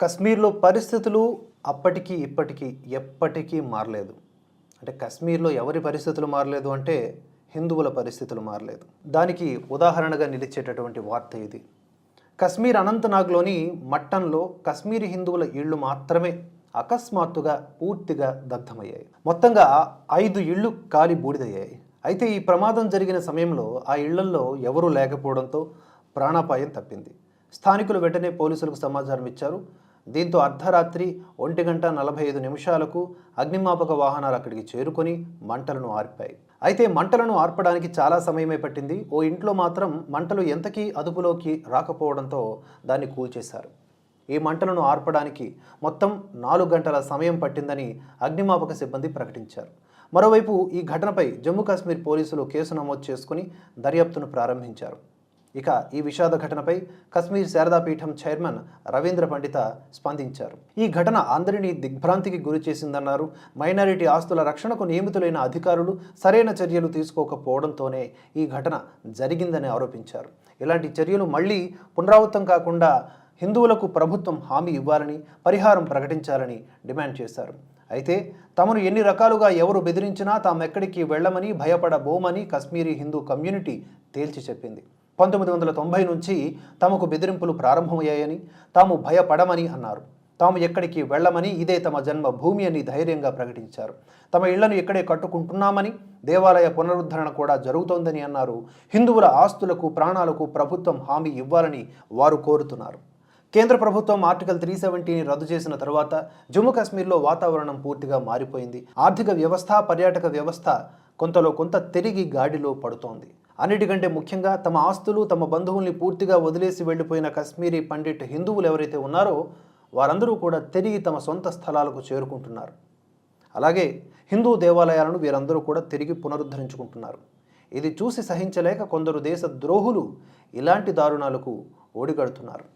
కశ్మీర్లో పరిస్థితులు అప్పటికీ ఇప్పటికీ ఎప్పటికీ మారలేదు. అంటే కశ్మీర్లో ఎవరి పరిస్థితులు మారలేదు అంటే హిందువుల పరిస్థితులు మారలేదు. దానికి ఉదాహరణగా నిలిచేటటువంటి వార్త ఇది. కశ్మీర్ అనంతనాగ్లోని మట్టంలో కశ్మీరీ హిందువుల ఇళ్ళు మాత్రమే అకస్మాత్తుగా పూర్తిగా దగ్ధమయ్యాయి. మొత్తంగా ఐదు ఇళ్ళు కాలి బూడిదయ్యాయి. అయితే ఈ ప్రమాదం జరిగిన సమయంలో ఆ ఇళ్ళల్లో ఎవరూ లేకపోవడంతో ప్రాణాపాయం తప్పింది. స్థానికులు వెంటనే పోలీసులకు సమాచారం ఇచ్చారు. దీంతో అర్ధరాత్రి ఒంటి గంట నలభై ఐదు నిమిషాలకు అగ్నిమాపక వాహనాలు అక్కడికి చేరుకొని మంటలను ఆర్పాయి. అయితే మంటలను ఆర్పడానికి చాలా సమయమే పట్టింది. ఓ ఇంట్లో మాత్రం మంటలు ఎంతకీ అదుపులోకి రాకపోవడంతో దాన్ని కూల్చేశారు. ఈ మంటలను ఆర్పడానికి మొత్తం నాలుగు గంటల సమయం పట్టిందని అగ్నిమాపక సిబ్బంది ప్రకటించారు. మరోవైపు ఈ ఘటనపై జమ్మూ కాశ్మీర్ పోలీసులు కేసు నమోదు చేసుకుని దర్యాప్తును ప్రారంభించారు. ఇక ఈ విషాద ఘటనపై కశ్మీర్ శారదాపీఠం చైర్మన్ రవీంద్ర పండిత స్పందించారు. ఈ ఘటన అందరినీ దిగ్భ్రాంతికి గురి చేసిందన్నారు. మైనారిటీ ఆస్తుల రక్షణకు నియమితులైన అధికారులు సరైన చర్యలు తీసుకోకపోవడంతోనే ఈ ఘటన జరిగిందని ఆరోపించారు. ఇలాంటి చర్యలు మళ్ళీ పునరావృతం కాకుండా హిందువులకు ప్రభుత్వం హామీ ఇవ్వాలని పరిహారం ప్రకటించాలని డిమాండ్ చేశారు. అయితే తమను ఎన్ని రకాలుగా ఎవరు బెదిరించినా తామెక్కడికి వెళ్ళమని భయపడబోమని కశ్మీరీ హిందూ కమ్యూనిటీ తేల్చి చెప్పింది. పంతొమ్మిది వందల తొంభై నుంచి తమకు బెదిరింపులు ప్రారంభమయ్యాయని తాము భయపడమని అన్నారు. తాము ఎక్కడికి వెళ్ళమని ఇదే తమ జన్మ భూమి అని ధైర్యంగా ప్రకటించారు. తమ ఇళ్ళను ఇక్కడే కట్టుకుంటున్నామని దేవాలయ పునరుద్ధరణ కూడా జరుగుతోందని అన్నారు. హిందువుల ఆస్తులకు ప్రాణాలకు ప్రభుత్వం హామీ ఇవ్వాలని వారు కోరుతున్నారు. కేంద్ర ప్రభుత్వం ఆర్టికల్ త్రీ సెవెంటీని రద్దు చేసిన తర్వాత జమ్మూ కాశ్మీర్లో వాతావరణం పూర్తిగా మారిపోయింది. ఆర్థిక వ్యవస్థ పర్యాటక వ్యవస్థ కొంతలో కొంత తిరిగి గాడిలో పడుతోంది. అన్నిటికంటే ముఖ్యంగా తమ ఆస్తులు తమ బంధువుల్ని పూర్తిగా వదిలేసి వెళ్ళిపోయిన కశ్మీరీ పండిట్ హిందువులు ఎవరైతే ఉన్నారో వారందరూ కూడా తిరిగి తమ సొంత స్థలాలకు చేరుకుంటున్నారు. అలాగే హిందూ దేవాలయాలను వీరందరూ కూడా తిరిగి పునరుద్ధరించుకుంటున్నారు. ఇది చూసి సహించలేక కొందరు దేశ ద్రోహులు ఇలాంటి దారుణాలకు ఓడిగడుతున్నారు